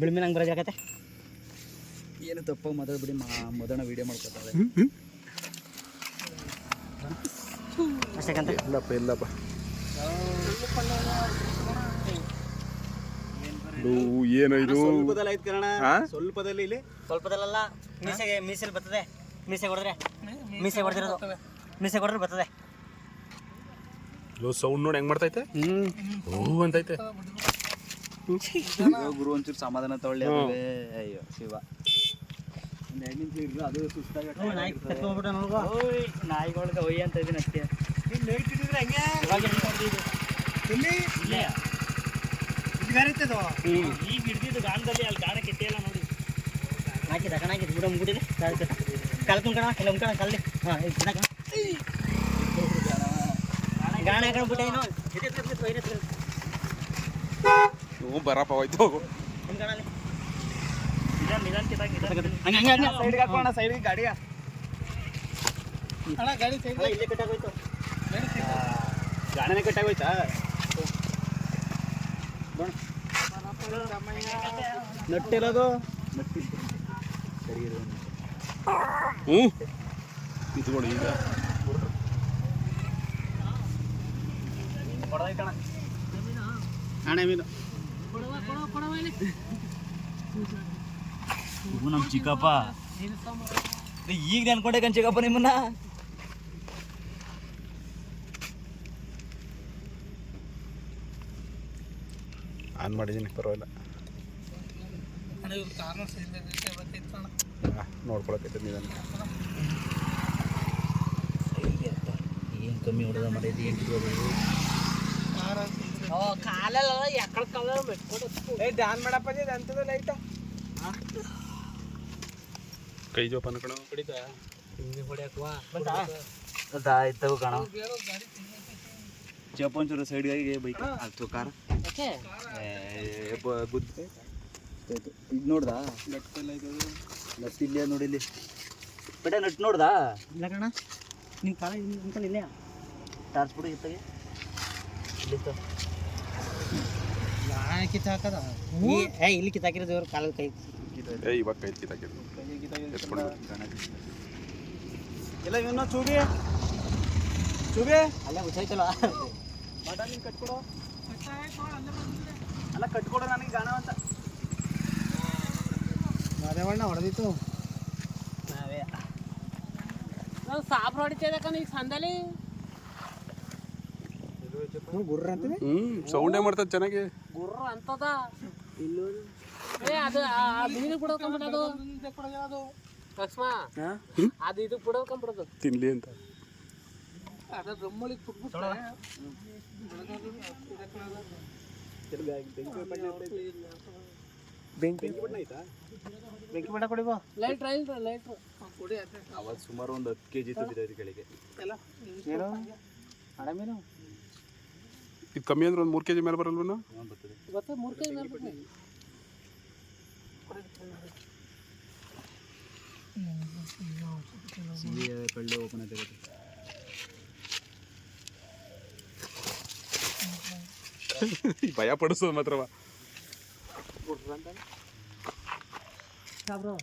ಬಿಳಿ ನಂಗೆ ಬರೋದಾಗತ್ತೆ ಏನು ತಪ್ಪಾಗಿ ಮಾತಾಡ್ಬಿಡಿ ಮಾ ಮೊದಲ ವಿಡಿಯೋ ಮಾಡ್ಕೊತಾರೆ ಅಷ್ಟಕ್ಕಂತ ಇಲ್ಲಪ್ಪ ಇಲ್ಲಪ್ಪ. ಏನು ಇದು? ಸ್ವಲ್ಪದಲ್ಲಿ ಐತ್ ಕಣ? ಸ್ವಲ್ಪದಲ್ಲಿ ಇಲ್ಲಿ. ಸ್ವಲ್ಪದಲ್ಲ ಮೀಸೆಗೆ ಮೀಸೆಲಿ ಬರ್ತದೆ. ಮೀಸೆ ಹೊಡೆದ್ರೆ ಮೀಸೆ ಹೊಡೆದಿರೋದು. ಮೀಸೆ ಹೊಡೆದ್ರೆ ಬರ್ತದೆ. ಲೋ ಸೌಂಡ್ ನೋಡಿ ಹೆಂಗ್ ಮಾಡ್ತೈತೆ? ಓ ಅಂತೈತೆ. ಗುರು ಒಂಚೂರು ಸಮಾಧಾನ ತಗೊಳ್ಳಿ. ಅಯ್ಯೋ ಶಿವ. ಒಂದು ಎರಡು ನಿಮಿಷ ಅದು ಸುಸ್ತಾಗಿ ನಾಯಿಗಳಿಗೆ ಒಯ್ಯ ಅಂತ ಇದೀನಿ ಅಷ್ಟೇ. ಇಲ್ಲಿ ಎಲ್ಲಿ? ಇಲ್ಲೇ. ಈಗ ಹಿಡಿದಿದ್ದು ಗಾಣದಲ್ಲಿ ಅಲ್ಲಿ ಗಾಣ ಕೆತ್ತಿಲ್ಲ ನೋಡಿ. ಬಿಡ ಮುಗಿದಿದೆ ಕಲ್ ತುಂಬ್ಕಣ ಇಲ್ಲ ಉಂಕಣ ಕಲ್ಲಿ ಹಾಂ ಗಾಣ ಹಾಕೊಂಡ್ಬಿಟ್ಟೆ ಏನು ಹ್ಞೂ ಬರಪ್ಪ ಹೋಯ್ತು ಹೋಗು ಇಲ್ಲೇ ಕಟ್ಟಾಗೋಯ್ತು ನಟ್ಟಿರೋದು. ಹ್ಞೂ ಇದ್ಕೊಳ್ಳಿ ಈಗ ಹಣೆ ಮೀನು ಇವು ನಮ್ಮ ಚಿಕ್ಕಪ್ಪ. ಈಗ ನೆನ್ಕೊಂಡೆ ಕಣ್ ಚಿಕ್ಕಪ್ಪ ನಿಮ್ಮನ್ನ? ಆನ್ ಮಾಡಿದ್ದೀನಿ ಪರವಾಗಿಲ್ಲ. ನೋಡ್ಕೊಳಕೈತೆ ನಿಧಾನ ಏನು ಕಮ್ಮಿ ಹೊಡೆದ ಮಾಡಿದ್ದು ಏನು ಕಾಲೆಲ್ಲ ಎಕ್ಕಳ ಕಾಲ ಕೈ ಜೋಪಾನ ಕಣ. ಆಯ್ತವು ಕಣ. ಚಪ್ಪ ಒಂಚೂರು ಸೈಡ್ಗಾಗಿ ಬೈಕ್ ಆಗ್ತು ಕಾರ ಗುದ್ದು ಇದು ನೋಡ್ದಾ? ನಟ್ ಇಲ್ಲೇ ನೋಡಿ ಇಲ್ಲಿ. ಬೇಟ ನಟ್ ನೋಡ್ದಾ? ಇಲ್ಲ ಕಣ. ನಿಮ್ಮ ಕಾಲ ನಿಂತಲ್ಲಿ ಇಲ್ಲೇ ಟಾರ್ಚ್ ಬಿಡು ಇತ್ತಗೆ. ಇಲ್ಲಿತ್ತು. ಏ ಇಲ್ಲಿ ಕಿತ್ತಾಕಿರೋದು ಇವ್ರ ಕಾಲದ ಕೈ ಏ ಇವಾಗ ಕೈ ಎಲ್ಲ ಇಲ್ಲ ಇವನ್ನ ಚೂಬಿ? ಚೂಬಿ? ಅಲ್ಲೇ ಮುಚ್ಚಾಯ್ತಲ್ಲ ಮಟ ನೀನು ಕಟ್ಕೊಡು. ಅಲ್ಲ ಕಟ್ಕೊಡು ನನಗೆ ಗಾಣ ಅಂತ. ಮಾದೇವಣ್ಣ ಹೊಡೆದಿತ್ತು. ನಾವೇ. ನಾವು ಸಾಬ್ರ ಹೊಡಿತಾ ಈಗ ಸಂದಲ್ಲಿ ಗುರ್ರ ಸೌಂಡೇ ಮಾಡ್ತದ ಚೆನ್ನಾಗಿ. ಗುರ್ರ ಅಂತದ? ಏ ಅದು ಆ ಅದು ಬಿಡೋಕೊಂಬಿಡೋದು ಲಕ್ಷ್ಮ ಅದು ಇದು ಬಿಡೋಕೊಂಬಿಡೋದು ತಿನ್ಲಿ ಅಂತ. ಬೆಂಕಿ ಬೆಂಕಿ ಬಣ್ಣ ಕೊಡಿ ಬಾ ಲೈಟ್ ರೈಲ್ ಲೈಟ್ ಅವತ್ತು ಸುಮಾರು ಒಂದು ಹತ್ತು ಕೆ ಜಿ ತುಂಬಿದೆ ಕೆಳಗೆ. ಏನು? ಮೇಡಮ್ ಮೀನು? ಇದು ಕಮ್ಮಿ ಅಂದ್ರೆ ಒಂದು ಮೂರು ಕೆ ಜಿ ಮೇಲೆ ಬರಲ್ವನ ಬರ್ತದೆ ಗೊತ್ತ ಮೂರು ಕೈ ಮೇಲೆ ಸಿಹಿ ಕಳ್ಳು ಓಪನ್ ಆಯ್ತು ಭಯ ಪಡಿಸೋದು ಮಾತ್ರವ ಸಾಬ್ರು